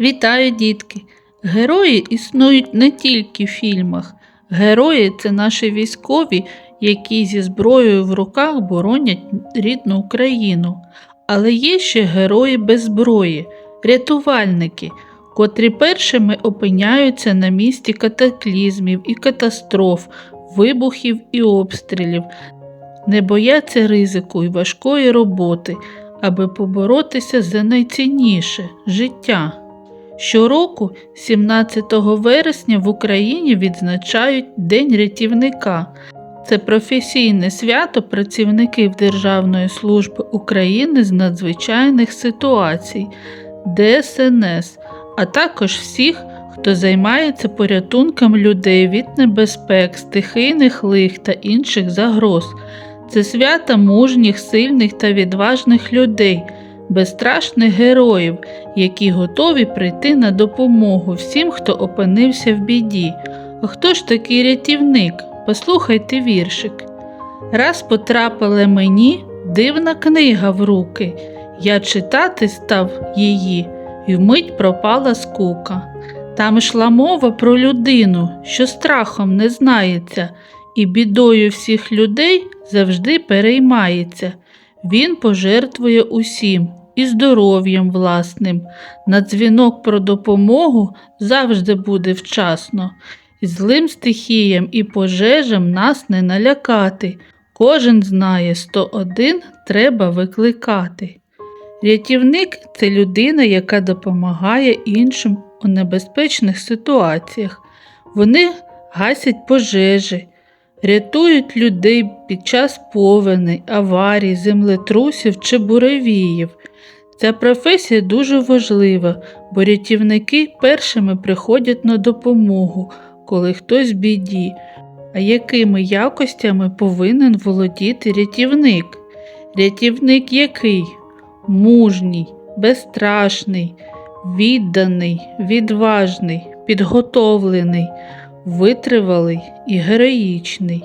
Вітаю, дітки! Герої існують не тільки в фільмах. Герої це наші військові, які зі зброєю в руках боронять рідну Україну. Але є ще герої без зброї, рятувальники, котрі першими опиняються на місці катаклізмів і катастроф, вибухів і обстрілів, не бояться ризику і важкої роботи, аби поборотися за найцінніше життя. Щороку, 17 вересня, в Україні відзначають День рятівника. Це професійне свято працівників Державної служби України з надзвичайних ситуацій ДСНС, а також всіх, хто займається порятунком людей від небезпек, стихійних лих та інших загроз. Це свято мужніх, сильних та відважних людей, безстрашних героїв, які готові прийти на допомогу всім, хто опинився в біді. А хто ж такий рятівник? Послухайте віршик. Раз потрапила мені дивна книга в руки. Я читати став її, і вмить пропала скука. Там йшла мова про людину, що страхом не знається, і бідою всіх людей завжди переймається. Він пожертвує усім і здоров'ям власним. На дзвінок про допомогу завжди буде вчасно. Злим стихіям і пожежам нас не налякати. Кожен знає 101 треба викликати. Рятівник це людина, яка допомагає іншим у небезпечних ситуаціях. Вони гасять пожежі, рятують людей під час повені, аварій, землетрусів чи буревіїв. Ця професія дуже важлива, бо рятівники першими приходять на допомогу, коли хтось в біді. А якими якостями повинен володіти рятівник? Рятівник який? Мужній, безстрашний, відданий, відважний, підготовлений, витривалий і героїчний.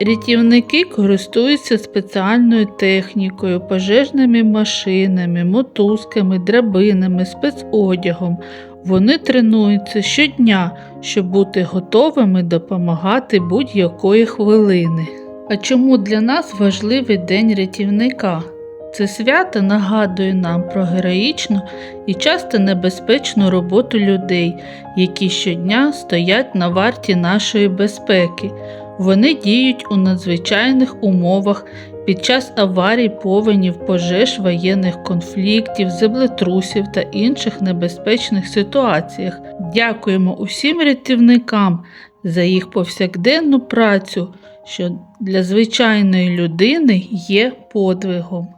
Рятівники користуються спеціальною технікою, пожежними машинами, мотузками, драбинами, спецодягом. Вони тренуються щодня, щоб бути готовими допомагати будь-якої хвилини. А чому для нас важливий День рятівника? Це свято нагадує нам про героїчну і часто небезпечну роботу людей, які щодня стоять на варті нашої безпеки. Вони діють у надзвичайних умовах під час аварій, повенів, пожеж, воєнних конфліктів, землетрусів та інших небезпечних ситуаціях. Дякуємо усім рятівникам за їх повсякденну працю, що для звичайної людини є подвигом.